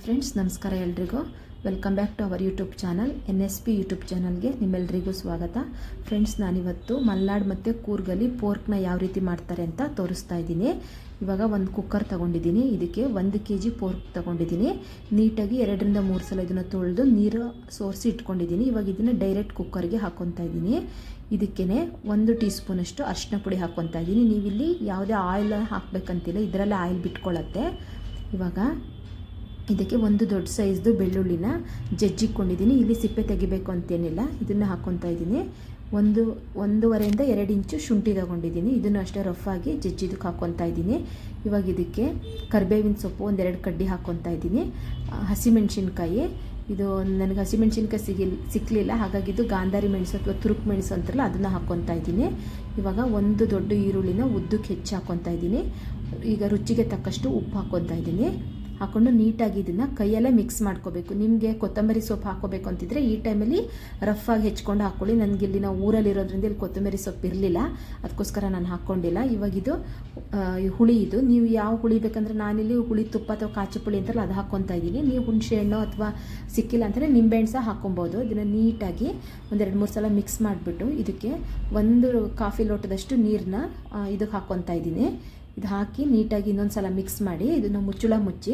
Friends ನಮಸ್ಕಾರ ಎಲ್ರಿಗೂ. Welcome back to our YouTube channel N S P YouTube ಚಾನಲ್ಗೆ ನಿಮ್ಮೆಲ್ರಿಗೂ ಸ್ವಾಗತ. ಫ್ರೆಂಡ್ಸ್ ನಾನಿವತ್ತು ಮಲ್ನಾಡ್ ಮತ್ತು ಕೂರ್ಗಲ್ಲಿ ಪೋರ್ಕ್ನ ಯಾವ ರೀತಿ ಮಾಡ್ತಾರೆ ಅಂತ ತೋರಿಸ್ತಾ ಇದ್ದೀನಿ. ಇವಾಗ ಒಂದು ಕುಕ್ಕರ್ ತೊಗೊಂಡಿದ್ದೀನಿ. ಇದಕ್ಕೆ ಒಂದು ಕೆ ಜಿ ಪೋರ್ಕ್ ತೊಗೊಂಡಿದ್ದೀನಿ. ನೀಟಾಗಿ ಎರಡರಿಂದ ಮೂರು ಸಲ ಇದನ್ನು ತೊಳೆದು ನೀರು ಸೋರಿಸಿ ಇಟ್ಕೊಂಡಿದ್ದೀನಿ. ಇವಾಗ ಇದನ್ನು ಡೈರೆಕ್ಟ್ ಕುಕ್ಕರ್ಗೆ ಹಾಕ್ಕೊತಾ ಇದ್ದೀನಿ. ಇದಕ್ಕೇ ಒಂದು ಟೀ ಸ್ಪೂನಷ್ಟು ಅರಿಶಿನ ಪುಡಿ ಹಾಕ್ಕೊತಾ ಇದ್ದೀನಿ. ನೀವಿಲ್ಲಿ ಯಾವುದೇ ಆಯಿಲ್ ಹಾಕಬೇಕಂತಿಲ್ಲ, ಇದರಲ್ಲೇ ಆಯಿಲ್ ಬಿಟ್ಕೊಳ್ಳುತ್ತೆ ಇವಾಗ ಇದಕ್ಕೆ ಒಂದು ದೊಡ್ಡ ಸೈಜ್ದು ಬೆಳ್ಳುಳ್ಳಿನ ಜಜ್ಜಿಕೊಂಡಿದ್ದೀನಿ. ಇಲ್ಲಿ ಸಿಪ್ಪೆ ತೆಗಿಬೇಕು ಅಂತೇನಿಲ್ಲ. ಇದನ್ನು ಹಾಕ್ಕೊತಾ ಇದ್ದೀನಿ. ಒಂದು ಒಂದೂವರೆಯಿಂದ ಎರಡು ಇಂಚು ಶುಂಠಿ ತಗೊಂಡಿದ್ದೀನಿ. ಇದನ್ನು ಅಷ್ಟೇ ರಫ್ ಆಗಿ ಜಜ್ಜಿದಕ್ಕೆ ಹಾಕ್ಕೊತಾ ಇದ್ದೀನಿ. ಇವಾಗ ಇದಕ್ಕೆ ಕರಿಬೇವಿನ ಸೊಪ್ಪು ಒಂದೆರಡು ಕಡ್ಡಿ ಹಾಕ್ಕೊತಾ ಇದ್ದೀನಿ. ಹಸಿಮೆಣಸಿನ್ಕಾಯಿ. ಇದು ನನಗೆ ಹಸಿಮೆಣಸಿನ್ಕಾಯಿ ಸಿಗಿಲ್ ಸಿಕ್ಕಲಿಲ್ಲ ಹಾಗಾಗಿ ಇದು ಗಾಂಧಾರಿ ಮೆಣಸು ಅಥವಾ ತುರುಕು ಮೆಣಸು ಅಂತಾರಲ್ಲ, ಅದನ್ನು ಹಾಕ್ಕೊತಾ ಇದ್ದೀನಿ. ಇವಾಗ ಒಂದು ದೊಡ್ಡ ಈರುಳ್ಳಿನ ಉದ್ದಕ್ಕೆ ಹೆಚ್ಚು ಹಾಕ್ಕೊತಾ ಇದ್ದೀನಿ. ಈಗ ರುಚಿಗೆ ತಕ್ಕಷ್ಟು ಉಪ್ಪು ಹಾಕ್ಕೊತಾ ಇದ್ದೀನಿ. ಹಾಕ್ಕೊಂಡು ನೀಟಾಗಿ ಇದನ್ನು ಕೈಯಲ್ಲೇ ಮಿಕ್ಸ್ ಮಾಡ್ಕೋಬೇಕು. ನಿಮಗೆ ಕೊತ್ತಂಬರಿ ಸೊಪ್ಪು ಹಾಕೋಬೇಕು ಅಂತಿದ್ರೆ ಈ ಟೈಮಲ್ಲಿ ರಫಾಗಿ ಹೆಚ್ಕೊಂಡು ಹಾಕ್ಕೊಳ್ಳಿ ನನಗೆ ಇಲ್ಲಿ ನಾವು ಊರಲ್ಲಿರೋದ್ರಿಂದ ಇಲ್ಲಿ ಕೊತ್ತಂಬರಿ ಸೊಪ್ಪು ಇರಲಿಲ್ಲ. ಅದಕ್ಕೋಸ್ಕರ ನಾನು ಹಾಕ್ಕೊಂಡಿಲ್ಲ ಇವಾಗ ಇದು ಹುಳಿ ಇದು. ನೀವು ಯಾವ ಹುಳಿ ಬೇಕಂದ್ರೆ ನಾನಿಲ್ಲಿ ಹುಳಿ ತುಪ್ಪ ಅಥವಾ ಕಾಚಿ ಪುಳಿ ಅಂತಾರಲ್ಲ ಅದು ಹಾಕ್ಕೊತಾ ಇದ್ದೀನಿ. ನೀವು ಹುಣಸೆ ಹಣ್ಣು ಅಥವಾ ಸಿಕ್ಕಿಲ್ಲ ಅಂತಂದರೆ ನಿಂಬೆಹಣ್ಣು ಸಹ ಹಾಕ್ಕೊಬೋದು ಇದನ್ನು ನೀಟಾಗಿ ಒಂದೆರಡು ಮೂರು ಸಲ ಮಿಕ್ಸ್ ಮಾಡಿಬಿಟ್ಟು ಇದಕ್ಕೆ ಒಂದು ಕಾಫಿ ಲೋಟದಷ್ಟು ನೀರನ್ನ ಇದಕ್ಕೆ ಹಾಕ್ಕೊತಾ ಇದ್ದೀನಿ. ಇದು ಹಾಕಿ ನೀಟಾಗಿ ಇನ್ನೊಂದು ಸಲ ಮಿಕ್ಸ್ ಮಾಡಿ ಇದನ್ನು ಮುಚ್ಚಳ ಮುಚ್ಚಿ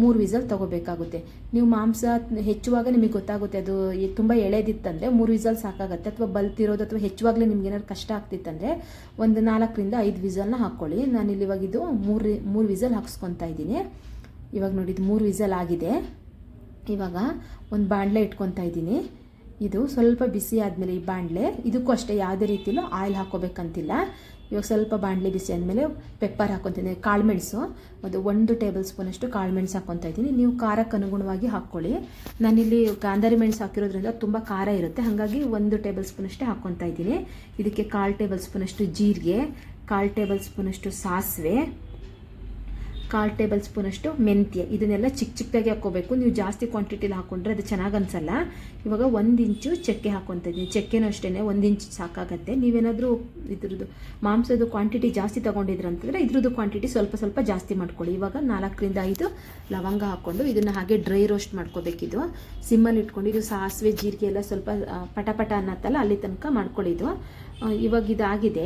ಮೂರು ವಿಸಲ್ ತೊಗೋಬೇಕಾಗುತ್ತೆ. ನೀವು ಮಾಂಸ ಹೆಚ್ಚುವಾಗ ನಿಮಗೆ ಗೊತ್ತಾಗುತ್ತೆ ಅದು ತುಂಬ ಎಳೆದಿತ್ತಂದರೆ ಮೂರು ವಿಸಲ್ ಸಾಕಾಗುತ್ತೆ ಅಥವಾ ಬಲ್ತಿರೋದು ಅಥವಾ ಹೆಚ್ಚುವಾಗಲೇ ನಿಮ್ಗೆ ಏನಾದ್ರು ಕಷ್ಟ ಆಗ್ತಿತ್ತಂದರೆ ಒಂದು ನಾಲ್ಕರಿಂದ ಐದು ವಿಸಲ್ನ ಹಾಕ್ಕೊಳ್ಳಿ ನಾನು ಇವಾಗ ಇದು ಮೂರು ಮೂರು ವಿಸಲ್ ಹಾಕ್ಸ್ಕೊತಾ ಇದ್ದೀನಿ. ಇವಾಗ ನೋಡಿ ಇದು ಮೂರು ವಿಸಲ್ ಆಗಿದೆ. ಇವಾಗ ಒಂದು ಬಾಣಲೆ ಇಟ್ಕೊತಾ ಇದ್ದೀನಿ. ಇದು ಸ್ವಲ್ಪ ಬಿಸಿ ಆದಮೇಲೆ ಈ ಬಾಣಲೆ ಇದಕ್ಕೂ ಅಷ್ಟೇ ಯಾವುದೇ ರೀತಿಲೂ ಆಯಿಲ್ ಹಾಕೋಬೇಕಂತಿಲ್ಲ. ಇವಾಗ ಸ್ವಲ್ಪ ಬಾಣಲೆ ಬಿಸಿ ಆದಮೇಲೆ ಪೆಪ್ಪರ್ ಹಾಕೊತೀನಿ ಕಾಳುಮೆಣಸು. ಅದು ಒಂದು ಟೇಬಲ್ ಸ್ಪೂನಷ್ಟು ಕಾಳುಮೆಣಸು ಹಾಕ್ಕೊತಾ ಇದ್ದೀನಿ. ನೀವು ಖಾರಕ್ಕೆ ಅನುಗುಣವಾಗಿ ಹಾಕ್ಕೊಳ್ಳಿ. ನಾನಿಲ್ಲಿ ಗಾಂಧಾರಿ ಮೆಣಸು ಹಾಕಿರೋದ್ರಿಂದ ತುಂಬ ಖಾರ ಇರುತ್ತೆ. ಹಾಗಾಗಿ ಒಂದು ಟೇಬಲ್ ಸ್ಪೂನಷ್ಟೇ ಹಾಕ್ಕೊತಾ ಇದ್ದೀನಿ. ಇದಕ್ಕೆ ಕಾಲು ಟೇಬಲ್ ಸ್ಪೂನಷ್ಟು ಜೀರಿಗೆ, ಕಾಲು ಟೇಬಲ್ ಸ್ಪೂನಷ್ಟು ಸಾಸಿವೆ ಕಾಲು ಟೇಬಲ್ ಸ್ಪೂನ್ ಅಷ್ಟು ಮೆಂತ್ಯ. ಇದನ್ನೆಲ್ಲ ಚಿಕ್ಕ ಚಿಕ್ಕದಾಗಿ ಹಾಕೋಬೇಕು. ನೀವು ಜಾಸ್ತಿ ಕ್ವಾಂಟಿಟಿಲಿ ಹಾಕೊಂಡ್ರೆ ಅದು ಚೆನ್ನಾಗಿ ಅನ್ಸಲ್ಲ. ಇವಾಗ ಒಂದು ಇಂಚು ಚಕ್ಕೆ ಹಾಕ್ಕೊತಾ ಇದ್ದೀನಿ. ಚಕ್ಕೆನೂ ಅಷ್ಟೇ ಒಂದು ಇಂಚು ಸಾಕಾಗತ್ತೆ. ನೀವೇನಾದರೂ ಇದ್ರದ್ದು ಮಾಂಸದ ಕ್ವಾಂಟಿಟಿ ಜಾಸ್ತಿ ಅಂತಂದರೆ ಇದ್ರದ್ದು ಕ್ವಾಂಟಿಟಿ ಸ್ವಲ್ಪ ಸ್ವಲ್ಪ ಜಾಸ್ತಿ ಮಾಡ್ಕೊಳ್ಳಿ. ಇವಾಗ ನಾಲ್ಕರಿಂದ ಐದು ಲವಂಗ ಹಾಕ್ಕೊಂಡು ಇದನ್ನು ಹಾಗೆ ಡ್ರೈ ರೋಸ್ಟ್ ಮಾಡ್ಕೋಬೇಕಿದು ಸಿಮ್ಮಲ್ಲಿ ಇಟ್ಕೊಂಡು ಇದು ಸಾಸಿವೆ ಜೀರಿಗೆ ಎಲ್ಲ ಸ್ವಲ್ಪ ಪಟಪಟ ಪಟ ಪಟ ಅನ್ನತ್ತಲ್ಲ ಅಲ್ಲಿ ತನಕ ಮಾಡ್ಕೊಳ್ಳಿದು ಆ, ಇವಾಗ ಇದಾಗಿದೆ.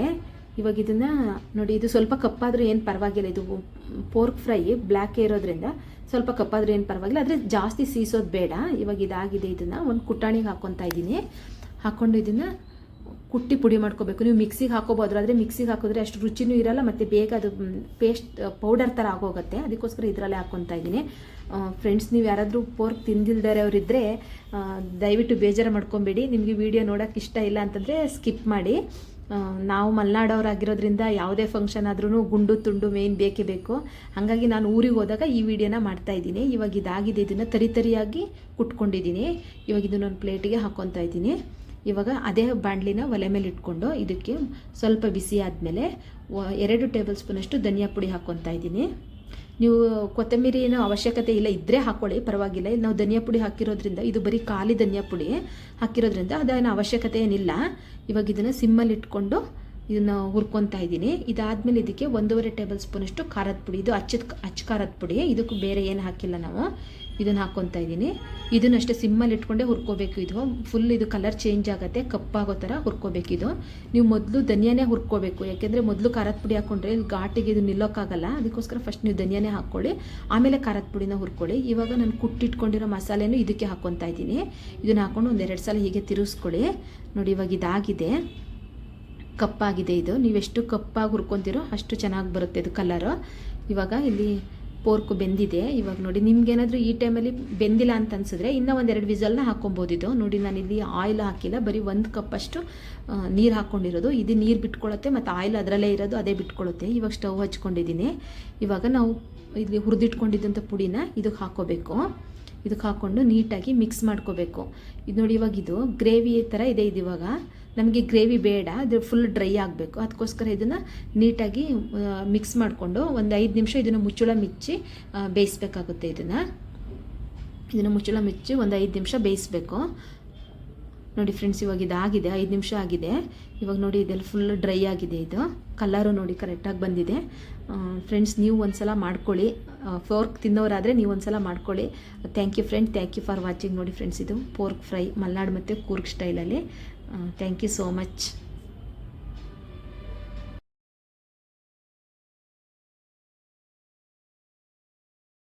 ಇವಾಗ ಇದನ್ನ ನೋಡಿ, ಇದು ಸ್ವಲ್ಪ ಕಪ್ಪಾದರೂ ಏನು ಪರವಾಗಿಲ್ಲ. ಇದು ಪೋರ್ಕ್ ಫ್ರೈ ಬ್ಲ್ಯಾಕ್ ಇರೋದ್ರಿಂದ ಸ್ವಲ್ಪ ಕಪ್ಪಾದರೂ ಏನು ಪರವಾಗಿಲ್ಲ. ಆದರೆ ಜಾಸ್ತಿ ಸೀಸೋದು ಬೇಡ. ಇವಾಗ ಇದಾಗಿದೆ ಇದನ್ನು. ಒಂದು ಕುಟಾಣಿಗೆ ಹಾಕ್ಕೊತಾ ಇದ್ದೀನಿ ಹಾಕ್ಕೊಂಡು ಇದನ್ನು ಕುಟ್ಟಿ ಪುಡಿ ಮಾಡ್ಕೋಬೇಕು. ನೀವು ಮಿಕ್ಸಿಗೆ ಹಾಕೋಬೋದು ಆದರೆ ಮಿಕ್ಸಿಗೆ ಹಾಕಿದ್ರೆ ಅಷ್ಟು ರುಚಿನೂ ಇರಲ್ಲ, ಮತ್ತು ಬೇಗ ಅದು ಪೇಸ್ಟ್ ಪೌಡರ್ ಥರ ಆಗೋಗುತ್ತೆ. ಅದಕ್ಕೋಸ್ಕರ ಇದರಲ್ಲೇ ಹಾಕ್ಕೊತಾ ಇದ್ದೀನಿ. ಫ್ರೆಂಡ್ಸ್, ನೀವು ಯಾರಾದರೂ ಪೋರ್ಕ್ ತಿಂದಿಲ್ದರವರಿದ್ದರೆ ದಯವಿಟ್ಟು ಬೇಜಾರು ಮಾಡ್ಕೊಬೇಡಿ. ನಿಮಗೆ ವಿಡಿಯೋ ನೋಡೋಕೆ ಇಷ್ಟ ಇಲ್ಲ ಅಂತಂದರೆ ಸ್ಕಿಪ್ ಮಾಡಿ. ನಾವು ಮಲೆನಾಡವ್ರಾಗಿರೋದ್ರಿಂದ ಯಾವುದೇ ಫಂಕ್ಷನ್ ಆದ್ರೂ ಗುಂಡು ತುಂಡು ಮೇನ್ ಬೇಕೇ ಬೇಕು. ಹಾಗಾಗಿ ನಾನು ಊರಿಗೆ ಹೋದಾಗ ಈ ವಿಡಿಯೋನ ಮಾಡ್ತಾ ಇದ್ದೀನಿ. ಇವಾಗ ಇದಾಗಿದೆ, ಇದನ್ನು ತರಿತರಿಯಾಗಿ ಕುಟ್ಕೊಂಡಿದ್ದೀನಿ. ಇವಾಗ ಒಂದು ಪ್ಲೇಟಿಗೆ ಹಾಕ್ಕೊತಾ ಇದ್ದೀನಿ. ಇವಾಗ ಅದೇ ಬಾಣಲಿನ ಒಲೆ ಮೇಲೆ ಇಟ್ಕೊಂಡು ಇದಕ್ಕೆ ಸ್ವಲ್ಪ ಬಿಸಿ ಆದಮೇಲೆ ಎರಡು ಟೇಬಲ್ ಸ್ಪೂನಷ್ಟು ಧನಿಯಾ ಪುಡಿ ಹಾಕ್ಕೊತಾ ಇದ್ದೀನಿ. ನೀವು ಕೊತ್ತಂಬರಿ ಏನೋ ಅವಶ್ಯಕತೆ ಇಲ್ಲ ಇದ್ದರೆ ಹಾಕ್ಕೊಳ್ಳಿ ಪರವಾಗಿಲ್ಲ. ಇಲ್ಲಿ ನಾವು ಧನಿಯಾ ಪುಡಿ ಹಾಕಿರೋದ್ರಿಂದ, ಇದು ಬರೀ ಖಾಲಿ ಧನಿಯಾ ಪುಡಿ ಹಾಕಿರೋದ್ರಿಂದ ಅದೇನು ಅವಶ್ಯಕತೆ ಏನಿಲ್ಲ. ಇವಾಗ ಇದನ್ನು ಸಿಮ್ಮಲ್ಲಿ ಇಟ್ಕೊಂಡು ಇದನ್ನು ಹುರ್ಕೊತಾ ಇದ್ದೀನಿ. ಇದಾದಮೇಲೆ ಇದಕ್ಕೆ ಒಂದೂವರೆ ಟೇಬಲ್ ಸ್ಪೂನಷ್ಟು ಖಾರದ ಪುಡಿ, ಇದು ಅಚ್ಚದ, ಅಚ್ಚ ಖಾರದ ಪುಡಿ. ಇದಕ್ಕೂ ಬೇರೆ ಏನು ಹಾಕಿಲ್ಲ ನಾವು. ಇದನ್ನು ಹಾಕ್ಕೊತಾ ಇದ್ದೀನಿ. ಇದನ್ನು ಅಷ್ಟೇ ಸಿಮ್ಮಲ್ಲಿ ಇಟ್ಕೊಂಡೇ ಹುರ್ಕೋಬೇಕು ಇದು. ಫುಲ್ ಇದು ಕಲರ್ ಚೇಂಜ್ ಆಗುತ್ತೆ, ಕಪ್ಪಾಗೋ ಥರ ಹುರ್ಕೋಬೇಕು ಇದು. ನೀವು ಮೊದಲು ಧನಿಯಾನೇ ಹುರ್ಕೋಬೇಕು. ಯಾಕೆಂದರೆ ಮೊದಲು ಖಾರದ ಪುಡಿ ಹಾಕ್ಕೊಂಡ್ರೆ ಘಾಟಿಗೆ ಇದು ನಿಲ್ಲೋಕ್ಕಾಗಲ್ಲ ಅದಕ್ಕೋಸ್ಕರ ಫಸ್ಟ್ ನೀವು ಧನಿಯಾನೇ ಹಾಕ್ಕೊಳ್ಳಿ ಆಮೇಲೆ ಖಾರದ ಪುಡಿನ ಹುರ್ಕೊಳ್ಳಿ. ಇವಾಗ ನಾನು ಕುಟ್ಟಿಟ್ಕೊಂಡಿರೋ ಮಸಾಲೆನೂ ಇದಕ್ಕೆ ಹಾಕ್ಕೊತಾ ಇದ್ದೀನಿ. ಇದನ್ನು ಹಾಕ್ಕೊಂಡು ಒಂದೆರಡು ಸಲ ಹೀಗೆ ತಿರುಗಿಸ್ಕೊಳ್ಳಿ ನೋಡಿ ಇವಾಗ ಇದಾಗಿದೆ. ಕಪ್ಪಾಗಿದೆ ಇದು. ನೀವೆಷ್ಟು ಕಪ್ಪಾಗಿ ಹುರ್ಕೊತೀರೋ ಅಷ್ಟು ಚೆನ್ನಾಗಿ ಬರುತ್ತೆ ಇದು ಕಲರು ಇವಾಗ ಇಲ್ಲಿ ಪೋರ್ಕ್ ಬೆಂದಿದೆ. ಇವಾಗ ನೋಡಿ, ನಿಮ್ಗೇನಾದರೂ ಈ ಟೈಮಲ್ಲಿ ಬೆಂದಿಲ್ಲ ಅಂತ ಅನ್ಸಿದ್ರೆ ಇನ್ನೂ ಒಂದೆರಡು ವಿಸಲ್ನ ಹಾಕ್ಕೊಬೋದು. ಇದು ನೋಡಿ, ನಾನು ಇಲ್ಲಿ ಆಯಿಲ್ ಹಾಕಿಲ್ಲ. ಬರೀ ಒಂದು ಕಪ್ಪಷ್ಟು ನೀರು ಹಾಕ್ಕೊಂಡಿರೋದು ಇದು ನೀರು ಬಿಟ್ಕೊಳ್ಳುತ್ತೆ ಮತ್ತು ಆಯಿಲ್ ಅದರಲ್ಲೇ ಇರೋದು, ಅದೇ ಬಿಟ್ಕೊಳ್ಳುತ್ತೆ ಇವಾಗ ಸ್ಟವ್ ಹಚ್ಕೊಂಡಿದ್ದೀನಿ. ಇವಾಗ ನಾವು ಇಲ್ಲಿ ಹುರಿದಿಟ್ಕೊಂಡಿದ್ದಂಥ ಪುಡಿನ ಇದಕ್ಕೆ ಹಾಕೋಬೇಕು. ಇದಕ್ಕೆ ಹಾಕ್ಕೊಂಡು ನೀಟಾಗಿ ಮಿಕ್ಸ್ ಮಾಡ್ಕೋಬೇಕು. ಇದು ನೋಡಿ ಇವಾಗ ಇದು ಗ್ರೇವಿ ಥರ ಇದೆ ಇದು ಇವಾಗ. ನಮಗೆ ಗ್ರೇವಿ ಬೇಡ ಅದು ಫುಲ್ ಡ್ರೈ ಆಗಬೇಕು. ಅದಕ್ಕೋಸ್ಕರ ಇದನ್ನು ನೀಟಾಗಿ ಮಿಕ್ಸ್ ಮಾಡಿಕೊಂಡು ಒಂದು ಐದು ನಿಮಿಷ ಇದನ್ನು ಮುಚ್ಚಳ ಮಿಚ್ಚಿ ಬೇಯಿಸ್ಬೇಕಾಗುತ್ತೆ ಇದನ್ನು. ಇದನ್ನು ಮುಚ್ಚಳ ಮುಚ್ಚಿ ಒಂದು ಐದು ನಿಮಿಷ ಬೇಯಿಸ್ಬೇಕು. ನೋಡಿ ಫ್ರೆಂಡ್ಸ್ ಇವಾಗ ಇದಾಗಿದೆ, ಐದು ನಿಮಿಷ ಆಗಿದೆ. ಇವಾಗ ನೋಡಿ ಇದೆಲ್ಲ ಫುಲ್ ಡ್ರೈ ಆಗಿದೆ ಇದು. ಕಲರು ನೋಡಿ ಕರೆಕ್ಟಾಗಿ ಬಂದಿದೆ. ಫ್ರೆಂಡ್ಸ್ ನೀವು ಒಂದ್ಸಲ ಮಾಡ್ಕೊಳ್ಳಿ. ಫೋರ್ಕ್ ತಿನ್ನೋರಾದರೆ ನೀವು ಒಂದ್ಸಲ ಮಾಡ್ಕೊಳ್ಳಿ. Thank you friend thank you for watching ನೋಡಿ ಫ್ರೆಂಡ್ಸ್ ಇದು ಪೋರ್ಕ್ ಫ್ರೈ ಮಲ್ನಾಡು ಮತ್ತು ಕೂರ್ಗ್ ಸ್ಟೈಲಲ್ಲಿ ಥ್ಯಾಂಕ್ ಯು ಸೋ ಮಚ್